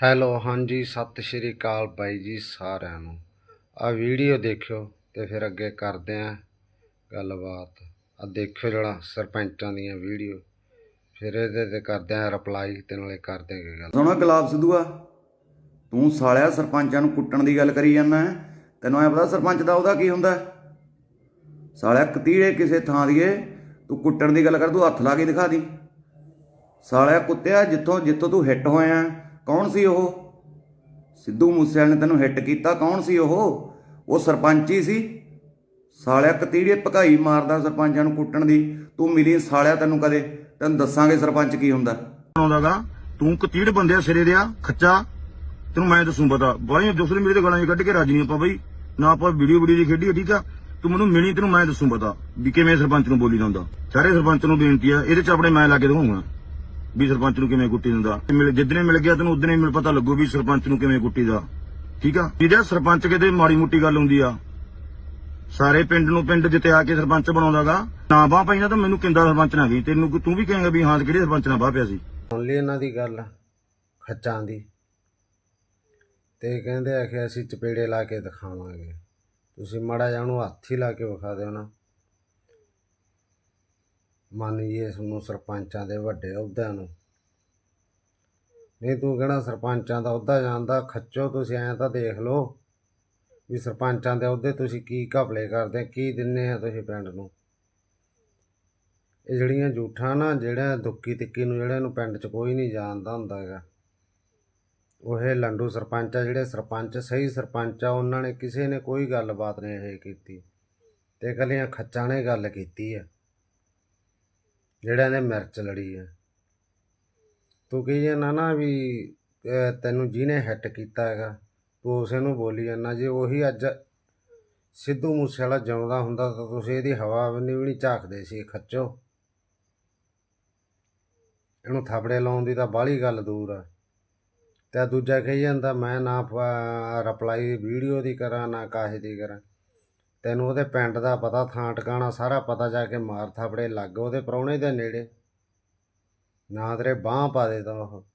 Hello, ਹਾਂਜੀ, ਸਤਿ ਸ਼੍ਰੀ ਅਕਾਲ ਬਾਈ ਜੀ ਸਾਰਿਆਂ ਨੂੰ। ਆ ਵੀਡੀਓ ਦੇਖਿਓ ਤੇ ਫਿਰ ਅੱਗੇ ਕਰਦੇ ਆਂ ਗੱਲਬਾਤ। ਆ ਦੇਖਿਓ ਜਿਹੜਾ ਸਰਪੰਚਾਂ ਦੀਆਂ ਵੀਡੀਓ। ਫਿਰ ਇਹਦੇ ਤੇ ਕਰਦੇ ਆਂ ਰਿਪਲਾਈ ਤੇ ਨਾਲੇ ਕਰਦੇ ਆਂ ਗੱਲ। ਸੁਣਾ ਗੁਲਾਬ ਸਿੱਧੂਆ, ਤੂੰ ਸਾਲਿਆ ਸਰਪੰਚਾਂ ਨੂੰ ਕੁੱਟਣ ਦੀ ਗੱਲ ਕਰੀ ਜਾਂਦਾ ਹੈ। ਤੈਨੂੰ ਐ ਪਤਾ ਸਰਪੰਚ ਦਾ ਉਹਦਾ ਕੀ ਹੁੰਦਾ ਸਾਲਿਆ ਕਤੀੜੇ ਕਿਸੇ ਥਾਂ ਦੀਏ ਤੂੰ ਕੁੱਟਣ ਦੀ ਗੱਲ ਕਰ, ਤੂੰ ਹੱਥ ਲਾ ਕੇ ਦਿਖਾ ਦੀ। ਸਾਲਿਆ ਕੁੱਤਿਆ ਜਿੱਥੋਂ ਜਿੱਥੋਂ ਤੂੰ ਹਿੱਟ ਹੋਇਆ ਕੌਣ ਸੀ ਉਹ? ਸਿੱਧੂ ਮੂਸੇਵਾਲੇ ਨੇ ਤੈਨੂੰ ਹਿੱਟ ਕੀਤਾ, ਕੌਣ ਸੀ ਉਹ? ਉਹ ਸਰਪੰਚ ਹੀ ਸੀ। ਸਾਲਿਆ ਕਤੀੜੇ ਭਕਾਈ ਮਾਰਦਾ ਸਰਪੰਚਾਂ ਨੂੰ ਕੁੱਟਣ ਦੀ। ਤੂੰ ਮਿਲੀ ਸਾਲਿਆ ਤੈਨੂੰ ਕਦੇ? ਤੈਨੂੰ ਦੱਸਾਂਗੇ ਸਰਪੰਚ ਕੀ ਹੁੰਦਾ। ਆਉਂਦਾਗਾ ਤੂੰ ਕਤੀੜ ਬੰਦਿਆ ਸਿਰੇ ਦਿਆ ਖੱਚਾ। ਤੈਨੂੰ ਮੈਂ ਦੱਸੂ ਪਤਾ। ਬਾਈ ਦੂਸਰੇ ਮੇਰੇ ਤੇ ਗਾਲਾਂ 'ਚ ਕੱਢ ਕੇ ਰਾਜੀ ਨਹੀਂ ਆਪਾਂ ਬਈ। ਨਾ ਆਪਾਂ ਵੀਡੀਓ ਵੀਡੀਓ ਦੀ ਖੇਡੀ ਠੀਕ ਆ? ਤੂੰ ਮੈਨੂੰ ਮਿਲੀ, ਤੈਨੂੰ ਮੈਂ ਦੱਸੂ ਪਤਾ ਵੀ ਕਿਵੇਂ ਸਰਪੰਚ ਨੂੰ ਬੋਲੀ ਜਾਂਦਾ। ਸਾਰੇ ਸਰਪੰਚ ਨੂੰ ਬੇਨਤੀ ਆ, ਇਹਦੇ ਚ ਆਪਣੇ ਮੈਂ ਲਾ ਕੇ ਦਿਖਾਉਂਗਾ। ਵੀ ਸਰਪੰਚ ਨੂੰ ਕਿਵੇਂ ਕੁੱਟੀ ਦਿੰਦਾ? ਜਿੱਦਨੇ ਮਿਲ ਗਿਆ ਤੈਨੂੰ ਉਦਨੇ ਮਿਲ ਪਤਾ ਲੱਗੂ ਵੀ ਸਰਪੰਚ ਨੂੰ ਕਿਵੇਂ ਕੁੱਟੀ ਦਾ। ਠੀਕ ਆ? ਜਿਹਦਾ ਸਰਪੰਚ ਕਿਤੇ ਮਾੜੀ ਮੁੱਟੀ ਗੱਲ ਹੁੰਦੀ ਆ। ਸਾਰੇ ਪਿੰਡ ਨੂੰ ਪਿੰਡ ਜਿੱਤੇ ਆ ਕੇ ਸਰਪੰਚ ਬਣਾਉਂਦਾਗਾ। ਨਾ ਬਾਹ ਪੈਂਦਾ ਤਾਂ ਮੈਨੂੰ ਕਿੰਦਾ ਸਰਪੰਚ ਨਾ ਗਈ ਤੈਨੂੰ ਤੂੰ ਵੀ ਕਹੇਂਗਾ ਵੀ ਹਾਂ, ਕਿਹੜੇ ਸਰਪੰਚ ਨਾਲ ਬਾਹ ਪਿਆ ਸੀ? ਸੁਣ ਲਈ ਇਹਨਾਂ ਦੀ ਗੱਲ, ਖੱਚਾਂ ਦੀ। ਤੇ ਕਹਿੰਦੇ ਆ ਕਿ ਅਸੀਂ ਚਪੇੜੇ ਲਾ ਕੇ ਦਿਖਾਵਾਂਗੇ। ਤੁਸੀਂ ਮਾੜਾ ਜਿਹਾ ਉਹਨੂੰ ਹੱਥ ਹੀ ਲਾ ਕੇ ਵਿਖਾ ਦਿਓ ਨਾ। ਮੰਨੀਏ ਇਸ ਨੂੰ ਸਰਪੰਚਾਂ ਦੇ ਵੱਡੇ ਅਹੁਦਿਆਂ ਨੂੰ। ਨਹੀਂ ਤੂੰ ਕਿਹੜਾ ਸਰਪੰਚਾਂ ਦਾ ਅਹੁਦਾ ਜਾਣਦਾ? ਖੱਚੋ ਤੁਸੀਂ, ਐਂ ਤਾਂ ਦੇਖ ਲਓ ਵੀ ਸਰਪੰਚਾਂ ਦੇ ਅਹੁਦੇ ਤੁਸੀਂ ਕੀ ਘਪਲੇ ਕਰਦੇ, ਕੀ ਦਿੰਨੇ ਆ ਤੁਸੀਂ ਪਿੰਡ ਨੂੰ। ਇਹ ਜਿਹੜੀਆਂ ਝੂਠਾਂ ਨਾ ਜਿਹੜਾ ਦੁੱਕੀ ਤਿੱਕੀ ਨੂੰ ਜਿਹੜਾ ਨੂੰ ਪਿੰਡ 'ਚ ਕੋਈ ਨਹੀਂ ਜਾਣਦਾ ਹੁੰਦਾ ਹੈਗਾ। ਉਹ ਲੰਡੂ ਸਰਪੰਚ ਆ, ਜਿਹੜੇ ਸਰਪੰਚ, ਸਹੀ ਸਰਪੰਚ ਆ, ਉਹਨਾਂ ਨੇ ਕਿਸੇ ਨੇ ਕੋਈ ਗੱਲਬਾਤ ਨਹੀਂ ਇਹ ਕੀਤੀ। ਤੇ ਕੱਲੀਆਂ ਖੱਚਾਂ ਨੇ ਗੱਲ ਕੀਤੀ ਆ। ਜਿਹੜਾ ਨੇ ਮਿਰਚ ਲੜੀ ਆ। ਤੂੰ ਕਹੀ ਜਾਂਦਾ ਨਾ ਵੀ ਤੈਨੂੰ ਜਿਹਨੇ ਹਿੱਟ ਕੀਤਾ ਹੈਗਾ, ਤੂੰ ਉਸੇ ਨੂੰ ਬੋਲੀ ਜਾਂਦਾ। ਜੇ ਉਹੀ ਅੱਜ ਸਿੱਧੂ ਮੂਸੇ ਵਾਲਾ ਜਿਉਂਦਾ ਹੁੰਦਾ, ਤਾਂ ਤੁਸੀਂ ਇਹਦੀ ਹਵਾ ਵੀ ਨਹੀਂ ਝਾਕਦੇ ਸੀ, ਖੱਚੋ। ਇਹਨੂੰ ਥਾਪੜੇ ਲਾਉਣ ਦੀ ਤਾਂ ਬਾਹਲੀ ਗੱਲ ਦੂਰ ਆ। ਤੇ ਦੂਜਾ ਕਹੀ ਜਾਂਦਾ, ਮੈਂ ਨਾ ਰਿਪਲਾਈ ਵੀਡੀਓ ਦੀ ਕਰਾਂ, ਨਾ ਕਾਹੇ ਦੀ ਕਰਾਂ। ਤੈਨੂੰ ਉਹਦੇ ਪਿੰਡ ਦਾ ਪਤਾ, ਥਾਂ ਟਿਕਾਣਾ ਸਾਰਾ ਪਤਾ ਜਾ ਕੇ ਮਾਰ ਥਾਪੜੇ ਲੱਗ ਉਹਦੇ ਪ੍ਰਾਹੁਣੇ ਦੇ ਨੇੜੇ। ਨਾ ਤੇਰੇ ਬਾਹ ਪਾ ਦੇ ਤਾ ਉਹ।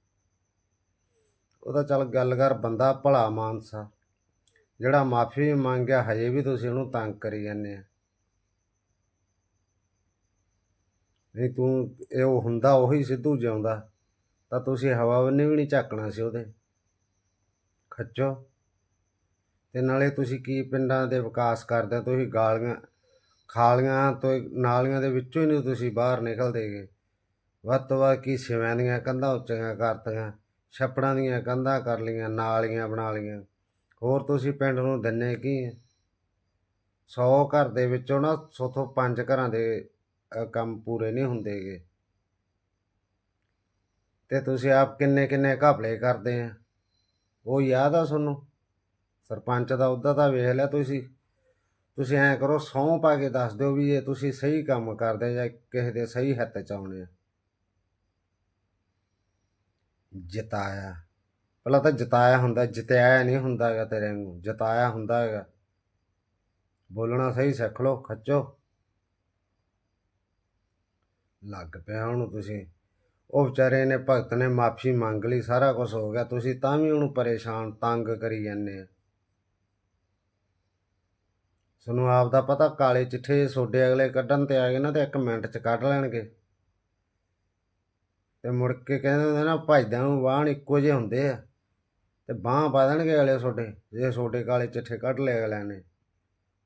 ਉਹਦਾ ਚੱਲ ਗੱਲ ਕਰ ਬੰਦਾ ਭਲਾ ਮਾਨਸਾ। ਜਿਹੜਾ ਮਾਫੀ ਵੀ ਮੰਗਿਆ, ਹਜੇ ਵੀ ਤੁਸੀਂ ਉਹਨੂੰ ਤੰਗ ਕਰੀ ਜਾਂਦੇ ਆ। ਨਹੀਂ ਤੂੰ, ਇਹ ਉਹ ਹੁੰਦਾ, ਉਹੀ ਸਿੱਧੂ ਜਿਉਂਦਾ। ਤਾਂ ਤੁਸੀਂ ਹਵਾ ਬੰਨੇ ਵੀ ਨਹੀਂ ਝਾਕਣਾ ਸੀ ਉਹਦੇ। ਖੱਚੋ। ਅਤੇ ਨਾਲੇ ਤੁਸੀਂ ਕੀ ਪਿੰਡਾਂ ਦੇ ਵਿਕਾਸ ਕਰਦੇ ਹੋ? ਤੁਸੀਂ ਗਾਲੀਆਂ, ਖਾਲੀਆਂ ਤੋਂ ਨਾਲੀਆਂ ਦੇ ਵਿੱਚੋਂ ਹੀ ਨਹੀਂ ਤੁਸੀਂ ਬਾਹਰ ਨਿਕਲਦੇਗੇ ਵੱਧ ਤੋਂ ਵੱਧ ਕੀ ਸਿਵਿਆਂ ਦੀਆਂ ਕੰਧਾਂ ਉੱਚੀਆਂ ਕਰਤੀਆਂ, ਛੱਪੜਾਂ ਦੀਆਂ ਕੰਧਾਂ ਕਰ ਲਈਆਂ, ਨਾਲੀਆਂ ਬਣਾ ਲਈਆਂ। ਹੋਰ ਤੁਸੀਂ ਪਿੰਡ ਨੂੰ ਦਿੰਨੇ ਕੀ 100 ਘਰ ਦੇ ਵਿੱਚੋਂ ਨਾ ਸੋਥੋਂ ਪੰਜ ਘਰਾਂ ਦੇ ਕੰਮ ਪੂਰੇ ਨਹੀਂ ਹੁੰਦੇਗੇ ਤੇ ਤੁਸੀਂ ਆਪ ਕਿੰਨੇ ਕਿੰਨੇ ਘਪਲੇ ਕਰਦੇ ਆ? ਉਹ ਯਾਦ ਆ ਤੁਹਾਨੂੰ? ਸਰਪੰਚ ਦਾ ਅਹੁਦਾ ਤਾਂ ਵੇਖ ਲਿਆ ਤੁਸੀਂ। ਤੁਸੀਂ ਐਂ ਕਰੋ, ਸਹੁੰ ਪਾ ਕੇ ਦੱਸ ਦਿਓ ਵੀ ਇਹ ਤੁਸੀਂ ਸਹੀ ਕੰਮ ਕਰਦੇ ਜਾਂ ਕਿਸੇ ਦੇ ਸਹੀ ਹੱਥ ਚ ਆਉਣੇ ਆ। ਜਿਤਾਇਆ। ਪਹਿਲਾਂ ਤਾਂ ਜਿਤਾਇਆ ਹੁੰਦਾ ਜਿਤਾਇਆ ਨਹੀਂ ਹੁੰਦਾ ਹੈਗਾ ਤੇਰੇ ਨੂੰ ਜਿਤਾਇਆ ਹੁੰਦਾ ਹੈਗਾ। ਬੋਲਣਾ ਸਹੀ ਸਿੱਖ ਲਓ, ਖੱਚੋ। ਲੱਗ ਪਿਆ ਉਹਨੂੰ ਤੁਸੀਂ। ਉਹ ਵਿਚਾਰੇ ਨੇ ਭਗਤ ਨੇ ਮਾਫੀ ਮੰਗ ਲਈ, ਸਾਰਾ ਕੁਝ ਹੋ ਗਿਆ। ਤੁਸੀਂ ਤਾਂ ਵੀ ਉਹਨੂੰ ਪਰੇਸ਼ਾਨ, ਤੰਗ ਕਰੀ ਜਾਂਦੇ ਆ। ਤੁਹਾਨੂੰ ਆਪ ਦਾ ਪਤਾ, ਕਾਲੇ ਚਿੱਠੇ ਸੋਡੇ ਅਗਲੇ ਕੱਢਣ ਤੇ ਆ ਗਏ ਨਾ ਤੇ ਇੱਕ ਮਿੰਟ ਚ ਕੱਢ ਲੈਣਗੇ। ਤੇ ਮੁੜ ਕੇ ਕਹਿੰਦੇ ਹੁੰਦੇ ਨਾ, ਭਾਈਦਾਂ ਨੂੰ ਵਾਹਣ ਇੱਕੋ ਜਿਹੇ ਹੁੰਦੇ ਆ। ਤੇ ਬਾਹ ਪਾ ਦੇਣਗੇ ਅਗਲੇ ਸੋਡੇ, ਜੇ ਸੋਡੇ ਕਾਲੇ ਚਿੱਠੇ ਕੱਢ ਲਏ ਅਗਲਿਆਂ ਨੇ।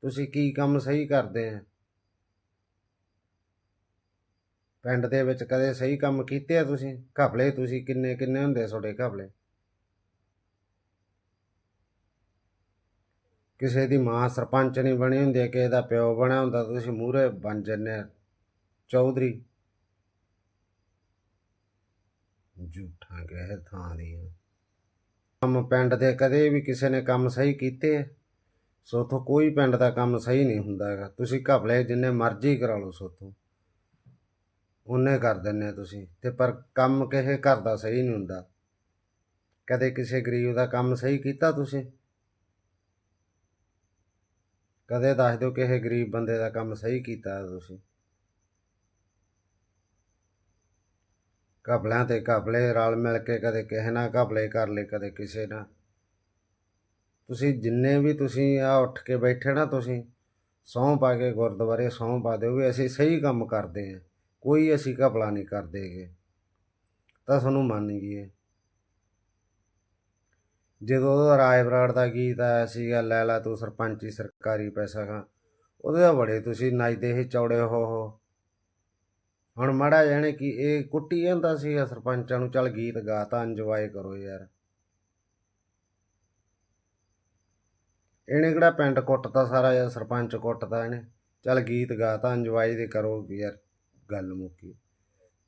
ਤੁਸੀਂ ਕੀ ਕੰਮ ਸਹੀ ਕਰਦੇ ਆ? ਪਿੰਡ ਦੇ ਵਿੱਚ ਕਦੇ ਸਹੀ ਕੰਮ ਕੀਤੇ ਆ ਤੁਸੀਂ? ਘਪਲੇ ਤੁਸੀਂ ਕਿੰਨੇ ਕਿੰਨੇ ਹੁੰਦੇ ਤੁਹਾਡੇ ਘਪਲੇ? ਕਿਸੇ ਦੀ ਮਾਂ ਸਰਪੰਚ ਨਹੀਂ ਬਣੀ ਹੁੰਦੀ, ਕਿਸੇ ਦਾ ਪਿਓ ਬਣਿਆ ਹੁੰਦਾ ਤੁਸੀਂ ਮੂਹਰੇ ਬਣ ਜੰਨੇ ਚੌਧਰੀ। ਝੂਠਾਂ ਗਏ ਥਾਂ ਦੀਆਂ ਕੰਮ ਪਿੰਡ ਦੇ ਕਦੇ ਵੀ ਕਿਸੇ ਨੇ ਕੰਮ ਸਹੀ ਕੀਤੇ ਸੋ ਸੋਥੋਂ ਕੋਈ ਪਿੰਡ ਦਾ ਕੰਮ ਸਹੀ ਨਹੀਂ ਹੁੰਦਾ ਹੈਗਾ। ਤੁਸੀਂ ਘਪਲੇ ਜਿੰਨੇ ਮਰਜ਼ੀ ਕਰਾ ਲਓ ਸੋਥੋਂ ਉਹਨੇ ਕਰ ਦਿੰਨੇ ਤੁਸੀਂ। ਤੇ ਪਰ ਕੰਮ ਕਿਸੇ ਘਰ ਦਾ ਸਹੀ ਨਹੀਂ ਹੁੰਦਾ। ਕਦੇ ਕਿਸੇ ਗਰੀਬ ਦਾ ਕੰਮ ਸਹੀ ਕੀਤਾ ਤੁਸੀਂ? ਕਦੇ ਦੱਸ ਦਿਓ ਕਿਸੇ ਗਰੀਬ ਬੰਦੇ ਦਾ ਕੰਮ ਸਹੀ ਕੀਤਾ ਤੁਸੀਂ। ਘਪਲਿਆਂ ਤੇ ਘਪਲੇ ਰਲ ਮਿਲ ਕੇ ਕਦੇ ਕਿਸੇ ਨਾਲ ਘਪਲੇ ਕਰ ਲਏ, ਕਦੇ ਕਿਸੇ ਨਾਲ। ਤੁਸੀਂ ਜਿੰਨੇ ਵੀ ਤੁਸੀਂ ਆ ਉੱਠ ਕੇ ਬੈਠੇ ਨਾ ਤੁਸੀਂ, ਸਹੁੰ ਪਾ ਕੇ ਗੁਰਦੁਆਰੇ ਸਹੁੰ ਪਾ ਦਿਓ ਵੀ ਅਸੀਂ ਸਹੀ ਕੰਮ ਕਰਦੇ ਹਾਂ, ਕੋਈ ਅਸੀਂ ਘਪਲਾ ਨਹੀਂ ਕਰਦੇਗੇ ਤਾਂ ਤੁਹਾਨੂੰ ਮੰਨ ਗਈਏ ਜਦੋਂ ਉਹਦਾ ਰਾਜ ਬਰਾੜ ਦਾ ਗੀਤ ਆਇਆ ਸੀਗਾ, ਲੈ ਲਾ ਤੂੰ ਸਰਪੰਚੀ ਸਰਕਾਰੀ ਪੈਸਾ ਖਾ, ਉਹਦੇ ਤਾਂ ਬੜੇ ਤੁਸੀਂ ਨੱਚਦੇ ਹੀ ਚੌੜੇ ਹੋ ਹੋ। ਹੁਣ ਮੜਾ ਜਾਣੇ ਕਿ ਇਹ ਕੁੱਟੀ ਜਾਂਦਾ ਸੀਗਾ ਸਰਪੰਚਾਂ ਨੂੰ, ਚੱਲ ਗੀਤ ਗਾ ਤਾਂ ਇੰਜੋਏ ਕਰੋ ਯਾਰ। ਇਹਨੇ ਕਿਹੜਾ ਪਿੰਡ ਕੁੱਟਦਾ ਸਾਰਾ ਯਾਰ ਸਰਪੰਚ ਕੁੱਟਦਾ ਇਹਨੇ? ਚੱਲ ਗੀਤ ਗਾ ਤਾਂ ਇੰਜੋਏ ਦੇ ਕਰੋ ਯਾਰ, ਗੱਲ ਮੁੱਕੀ।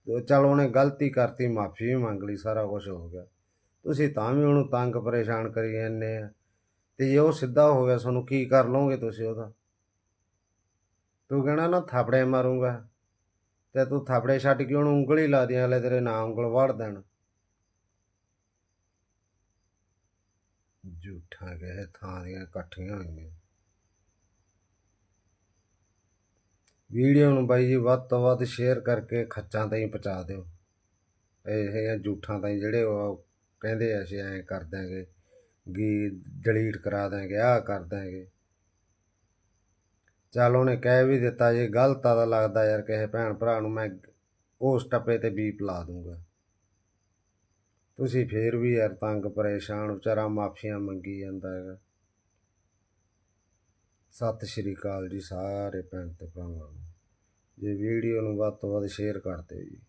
ਤੇ ਚੱਲ ਉਹਨੇ ਗਲਤੀ ਕਰਤੀ, ਮਾਫੀ ਵੀ ਮੰਗ ਲਈ, ਸਾਰਾ ਕੁਝ ਹੋ ਗਿਆ। ਤੁਸੀਂ ਤਾਂ ਵੀ ਉਹਨੂੰ ਤੰਗ ਪਰੇਸ਼ਾਨ ਕਰੀ ਜਾਂਦੇ ਆ। ਤੇ ਜੇ ਉਹ ਸਿੱਧਾ ਹੋ ਗਿਆ ਤੁਹਾਨੂੰ ਕੀ ਕਰ ਲਓਗੇ ਤੁਸੀਂ ਉਹਦਾ? ਤੂੰ ਕਹਿਣਾ ਨਾ ਥਾਪੜੇ ਮਾਰੂੰਗਾ। ਤੇ ਤੂੰ ਥਾਪੜੇ ਛੱਡ ਕੇ ਉਹਨੂੰ ਉਂਗਲੀ ਲਾ ਦਿਆਂ ਹਲੇ ਤੇਰੇ ਨਾਂ ਉਂਗਲ ਵੜ ਦੇਣ। ਝੂਠਾ ਗਏ ਥਾਂ ਦੀਆਂ ਇਕੱਠੀਆਂ ਹੋਈਆਂ। ਵੀਡੀਓ ਨੂੰ ਬਾਈ ਜੀ ਵੱਧ ਤੋਂ ਵੱਧ ਸ਼ੇਅਰ ਕਰਕੇ ਖੱਚਾਂ ਤਾਈਂ ਪਹੁੰਚਾ ਦਿਓ। ਇਹ ਝੂਠਾਂ ਤਾਈਂ ਜਿਹੜੇ ਉਹ ਕਹਿੰਦੇ ਅਸੀਂ ਐਂ ਕਰ ਦਾਂਗੇ ਗੀ ਡਿਲੀਟ ਕਰਾ ਦਾਂਗੇ ਆਹ ਕਰ ਦਾਂਗੇ ਚੱਲ ਉਹਨੇ ਕਹਿ ਵੀ ਦਿੱਤਾ, ਜੇ ਗਲਤ ਆ ਤਾਂ ਲੱਗਦਾ ਯਾਰ ਕਿਸੇ ਭੈਣ ਭਰਾ ਨੂੰ ਮੈਂ ਉਸ ਟੱਪੇ ਤੇ ਬੀਪ ਲਾ ਦੂੰਗਾ। ਤੁਸੀਂ ਫੇਰ ਵੀ ਯਾਰ ਤੰਗ ਪਰੇਸ਼ਾਨ ਵਿਚਾਰਾ ਮਾਫੀਆਂ ਮੰਗੀ ਜਾਂਦਾ ਹੈਗਾ। ਸਤਿ ਸ਼੍ਰੀ ਅਕਾਲ ਜੀ ਸਾਰੇ ਭੈਣ ਤੇ ਭਰਾਵਾਂ ਨੂੰ। ਜੇ ਵੀਡੀਓ ਨੂੰ ਵੱਧ ਤੋਂ ਵੱਧ ਸ਼ੇਅਰ ਕਰ ਦਿਓ ਜੀ।